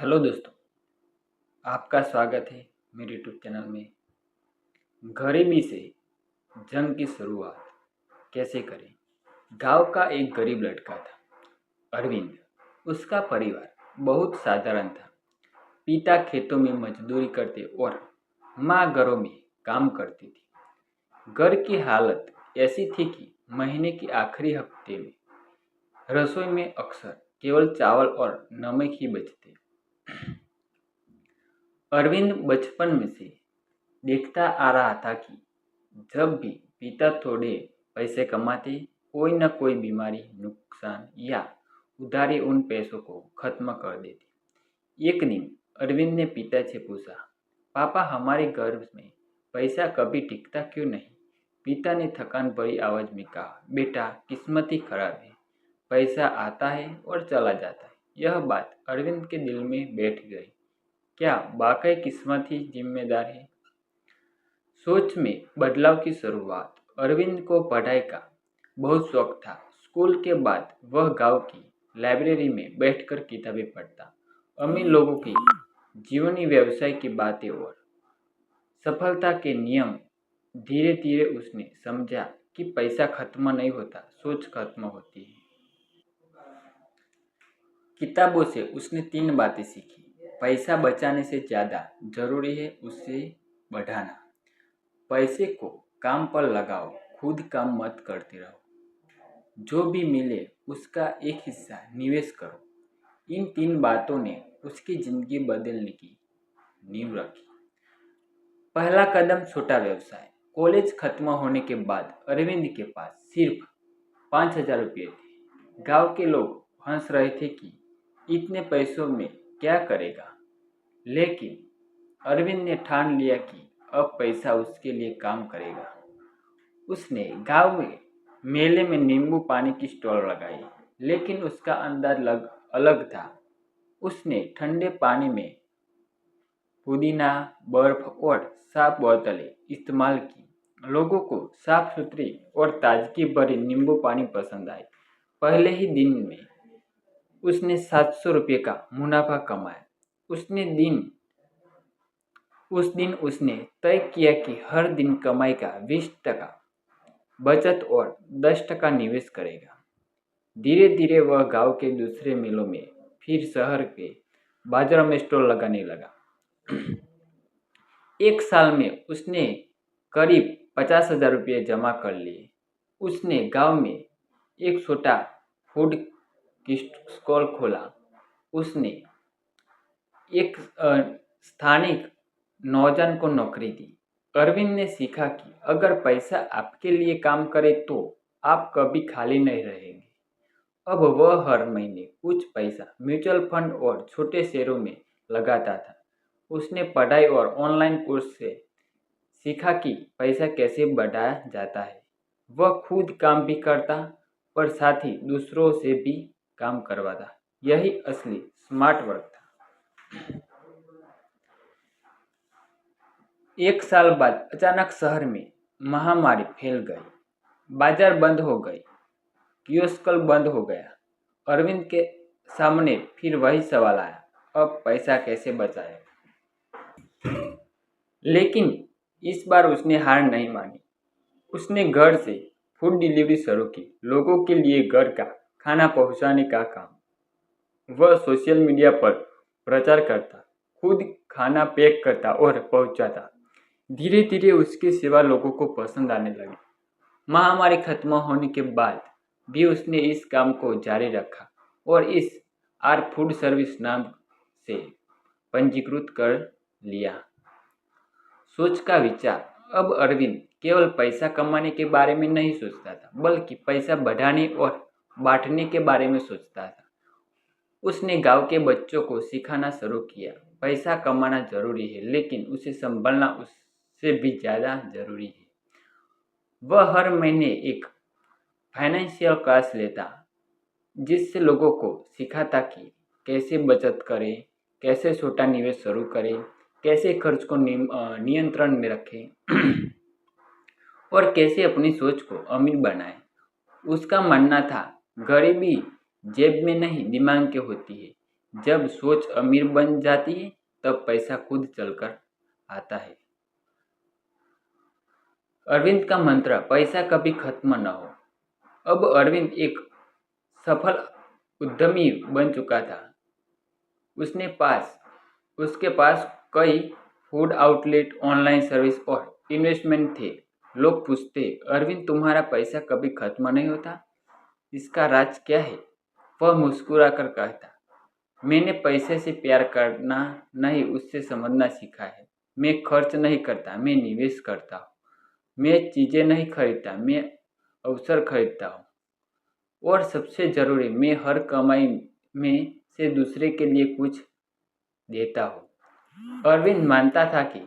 Hello दोस्तों, आपका स्वागत है मेरे यूट्यूब चैनल में। गरीबी से जंग की शुरुआत कैसे करें? गाँव का एक गरीब लड़का था, अरविंद। उसका परिवार बहुत साधारण था। पिता खेतों में मजदूरी करते और माँ घरों में काम करती थी। घर की हालत ऐसी थी कि महीने के आखिरी हफ़्ते में रसोई में अक्सर केवल चावल और नमक ही बचते। अरविंद बचपन में से देखता आ रहा था कि जब भी पिता थोड़े पैसे कमाते, कोई न कोई बीमारी, नुकसान या उधारी उन पैसों को खत्म कर देती। एक दिन अरविंद ने पिता से पूछा, पापा, हमारे घर में पैसा कभी टिकता क्यों नहीं? पिता ने थकान भरी आवाज़ में कहा, बेटा, किस्मत ही खराब है। पैसा आता है और चला जाता है। यह बात अरविंद के दिल में बैठ गई। क्या वाकई किस्मत ही जिम्मेदार है? सोच में बदलाव की शुरुआत। अरविंद को पढ़ाई का बहुत शौक था। स्कूल के बाद वह गाँव की लाइब्रेरी में बैठकर किताबें पढ़ता। अमीर लोगों की जीवनी व्यवसाय की बातें और सफलता के नियम धीरे धीरे उसने समझा कि पैसा खत्म नहीं होता, सोच खत्म होती है। किताबों से उसने तीन बातें सीखी। पैसा बचाने से ज़्यादा ज़रूरी है उसे बढ़ाना। पैसे को काम पर लगाओ, खुद काम मत करते रहो। जो भी मिले उसका एक हिस्सा निवेश करो। इन तीन बातों ने उसकी ज़िंदगी बदलने की नींव रखी। पहला कदम छोटा व्यवसाय। कॉलेज खत्म होने के बाद अरविंद के पास सिर्फ़ पाँच हज़ार रुपये थे। गाँव के लोग हंस रहे थे कि इतने पैसों में क्या करेगा? लेकिन अरविंद ने ठान लिया कि अब पैसा उसके लिए काम करेगा। उसने गाँव में मेले में नींबू पानी की स्टॉल लगाई, लेकिन उसका अंदाज लग, अलग था। उसने ठंडे पानी में पुदीना, बर्फ़ और साफ़ बोतलें इस्तेमाल की। लोगों को साफ़ सुथरी और ताजगी भरी नींबू पानी पसंद आए पहले ही दिन में उसने सात सौ रुपये का मुनाफा कमाया। उसने दिन, उस दिन उसने तय किया कि हर दिन कमाई का बीस टका बचत और दस टका निवेश करेगा। धीरे धीरे वह गाँव के दूसरे मिलों में फिर शहर के बाजारों में स्टॉल लगाने लगा। एक साल में उसने करीब पचास हज़ार रुपये जमा कर लिए। उसने गाँव में एक छोटा फ़ूड स्टॉल खोला। उसने एक स्थानिक नौजवान को नौकरी दी। अरविंद ने सीखा कि अगर पैसा आपके लिए काम करे तो आप कभी खाली नहीं रहेंगे। अब वह हर महीने कुछ पैसा म्यूचुअल फंड और छोटे शेयरों में लगाता था। उसने पढ़ाई और ऑनलाइन कोर्स से सीखा कि पैसा कैसे बढ़ाया जाता है। वह खुद काम भी करता, पर साथ ही दूसरों से भी काम करवाता यही असली स्मार्ट वर्क था। एक साल बाद अचानक शहर में महामारी फैल गई। बाज़ार बंद हो गई। कियोस्कल बंद हो गया। अरविंद के सामने फिर वही सवाल आया, अब पैसा कैसे बचाए? लेकिन इस बार उसने हार नहीं मानी। उसने घर से फ़ूड डिलीवरी शुरू की। लोगों के लिए घर का खाना पहुँचाने का काम। वह सोशल मीडिया पर प्रचार करता, खुद खाना पैक करता और पहुंचाता। धीरे धीरे उसकी सेवा लोगों को पसंद आने लगी। महामारी खत्म होने के बाद भी उसने इस काम को जारी रखा और इस आर फ़ूड सर्विस नाम से पंजीकृत कर लिया। सोच का विचार, अब अरविंद केवल पैसा कमाने के बारे में नहीं सोचता था, बल्कि पैसा बढ़ाने और बांटने के बारे में सोचता था। उसने गाँव के बच्चों को सिखाना शुरू किया। पैसा कमाना ज़रूरी है, लेकिन उसे संभलना उससे भी ज़्यादा ज़रूरी है। वह हर महीने एक फाइनेंशियल क्लास लेता, जिससे लोगों को सिखाता कि कैसे बचत करें, कैसे छोटा निवेश शुरू करें, कैसे खर्च को नियंत्रण में रखें, और कैसे अपनी सोच को अमीर बनाएँ। उसका मानना था गरीबी जेब में नहीं, दिमाग के होती है। जब सोच अमीर बन जाती है, तब पैसा खुद चलकर आता है। अरविंद का मंत्र, पैसा कभी खत्म न हो। अब अरविंद एक सफल उद्यमी बन चुका था। उसने पास, उसके पास कई फ़ूड आउटलेट, ऑनलाइन सर्विस और इन्वेस्टमेंट थे। लोग पूछते, अरविंद, तुम्हारा पैसा कभी खत्म नहीं होता? इसका राज क्या है? वह मुस्कुरा कर कहता, मैंने पैसे से प्यार करना नहीं, उससे समझना सीखा है। मैं खर्च नहीं करता, मैं निवेश करता हूँ। मैं चीज़ें नहीं खरीदता, मैं अवसर खरीदता हूँ। और सबसे ज़रूरी, मैं हर कमाई में से दूसरे के लिए कुछ देता हूँ। अरविंद मानता था कि